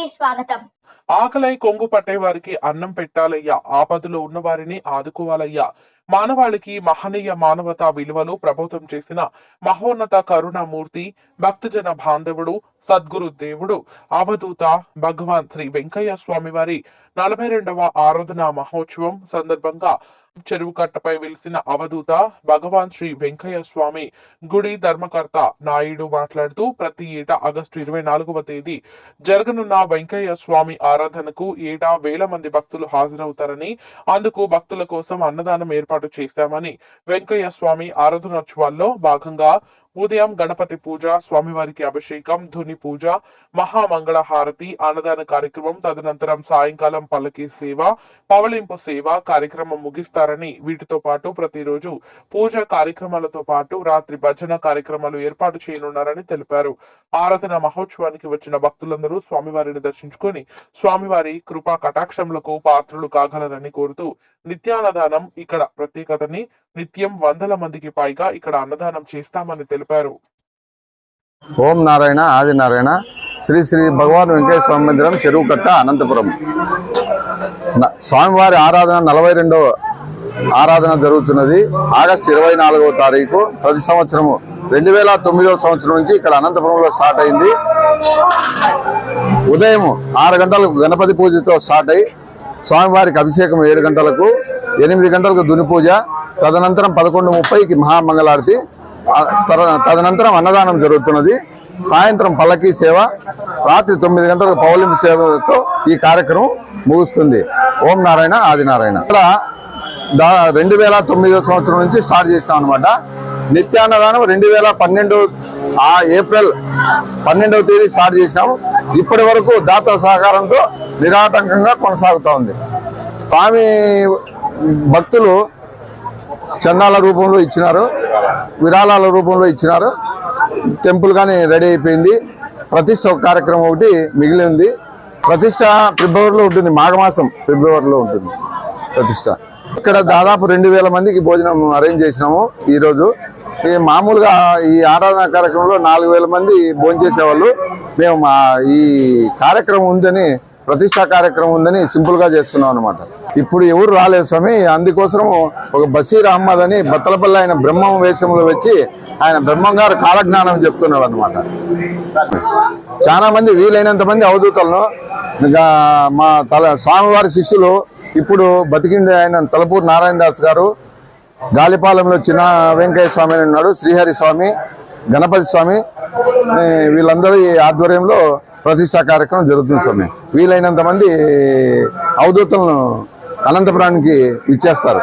కి స్వాగతం. ఆకలై కొంగు పట్టే వారికి అన్నం పెట్టాలయ్యా ఆపదలో ఉన్న వారిని ఆదుకోవాలయ్యా. మానవాళికి మహనీయ మానవతా విలువలు ప్రభుత్వం చేసిన మహోన్నత కరుణామూర్తి భక్తజన బాంధవుడు సద్గురు దేవుడు అవధూత భగవాన్ శ్రీ వెంకయ్య స్వామి వారి నలభై రెండవ ఆరాధన మహోత్సవం సందర్భంగా చెరువు కట్టపై వెలిసిన అవధూత భగవాన్ శ్రీ వెంకయ్య స్వామి గుడి ధర్మకర్త నాయుడు మాట్లాడుతూ ప్రతి ఏటా ఆగస్టు ఇరవై నాలుగవ తేదీ జరగనున్న వెంకయ్య స్వామి ఆరాధనకు ఏటా వేల మంది భక్తులు హాజరవుతారని అందుకు భక్తుల కోసం అన్నదానం ఏర్పాటు చేశామని వెంకయ్య స్వామి ఆరాధనోత్సవాల్లో భాగంగా ఉదయం గణపతి పూజ స్వామివారికి అభిషేకం ధుని పూజ మహామంగళ హారతి అన్నదాన కార్యక్రమం తదనంతరం సాయంకాలం పల్లకి సేవ పవళింపు సేవ కార్యక్రమం ముగిస్తారని వీటితో పాటు ప్రతిరోజు పూజ కార్యక్రమాలతో పాటు రాత్రి భజన కార్యక్రమాలు ఏర్పాటు చేయనున్నారని తెలిపారు. ఆరాధన మహోత్సవానికి వచ్చిన భక్తులందరూ స్వామివారిని దర్శించుకొని స్వామివారి కృపా కటాక్షములకు పాత్రలు కాగలరని కోరుతూ నిత్యాన్నదానం ఇక్కడ ప్రత్యేకతని నిత్యం వందల మందికి పైగా ఇక్కడ అన్నదానం చేస్తామని తెలిపారు. ఓం నారాయణ ఆది నారాయణ శ్రీ శ్రీ భగవాన్ వెంకటేశ్వర స్వామి మందిరం చెరువు కట్ట అనంతపురం. స్వామివారి ఆరాధన నలభై రెండవ ఆరాధన జరుగుతున్నది. ఆగస్టు ఇరవై నాలుగవ తారీఖు ప్రతి సంవత్సరము రెండు వేల తొమ్మిదవ సంవత్సరం నుంచి ఇక్కడ అనంతపురంలో స్టార్ట్ అయింది. ఉదయం ఆరు గంటలకు గణపతి పూజతో స్టార్ట్ అయ్యి స్వామివారికి అభిషేకం ఏడు గంటలకు ఎనిమిది గంటలకు దుని పూజ తదనంతరం పదకొండు ముప్పైకి మహామంగళారతి తదనంతరం అన్నదానం జరుగుతున్నది. సాయంత్రం పల్లకీ సేవ రాత్రి తొమ్మిది గంటలకు పౌలింపు సేవతో ఈ కార్యక్రమం ముగుస్తుంది. ఓం నారాయణ ఆదినారాయణ ఇక్కడ దా రెండు వేల తొమ్మిదో సంవత్సరం నుంచి స్టార్ట్ చేసాం అనమాట నిత్యాన్నదానం రెండు వేల పన్నెండు ఆ ఏప్రిల్ పన్నెండవ తేదీ స్టార్ట్ చేసాము ఇప్పటి వరకు దాతల సహకారంతో నిరాటంకంగా కొనసాగుతూ ఉంది. స్వామి భక్తులు చందాల రూపంలో ఇచ్చినారు విరాళాల రూపంలో ఇచ్చినారు. టెంపుల్ కానీ రెడీ అయిపోయింది. ప్రతిష్ట కార్యక్రమం ఒకటి మిగిలి ఉంది. ప్రతిష్ట ఫిబ్రవరిలో ఉంటుంది మాఘమాసం ఫిబ్రవరిలో ఉంటుంది ప్రతిష్ట. ఇక్కడ దాదాపు రెండు వేల మందికి భోజనం అరేంజ్ చేసినాము ఈరోజు. ఈ మామూలుగా ఈ ఆరాధన కార్యక్రమంలో నాలుగు వేల మంది భోజనం చేసేవాళ్ళు. మేము మా ఈ కార్యక్రమం ఉందని ప్రతిష్టా కార్యక్రమం ఉందని సింపుల్గా చేస్తున్నాం అనమాట ఇప్పుడు ఎవరు రాలేదు స్వామి అందుకోసం ఒక బషీర్ అహ్మద్ అని బత్తలపల్లి ఆయన బ్రహ్మం వేషంలో వచ్చి ఆయన బ్రహ్మం గారు కాలజ్ఞానం చెప్తున్నాడు అనమాట చాలా మంది వీలైనంత మంది అవధూతలను ఇంకా మా తల స్వామివారి శిష్యులు ఇప్పుడు బతికింది ఆయన తలపూరు నారాయణ దాస్ గారు గాలిపాలెంలో చిన్న వెంకయ్య స్వామి అని ఉన్నాడు శ్రీహరి స్వామి గణపతి స్వామి వీళ్ళందరూ ఈ ఆధ్వర్యంలో ప్రతిష్టా కార్యక్రమం జరుగుతుంది స్వామి. వీలైనంత మంది అవధూతలను అనంతపురానికి ఇచ్చేస్తారు.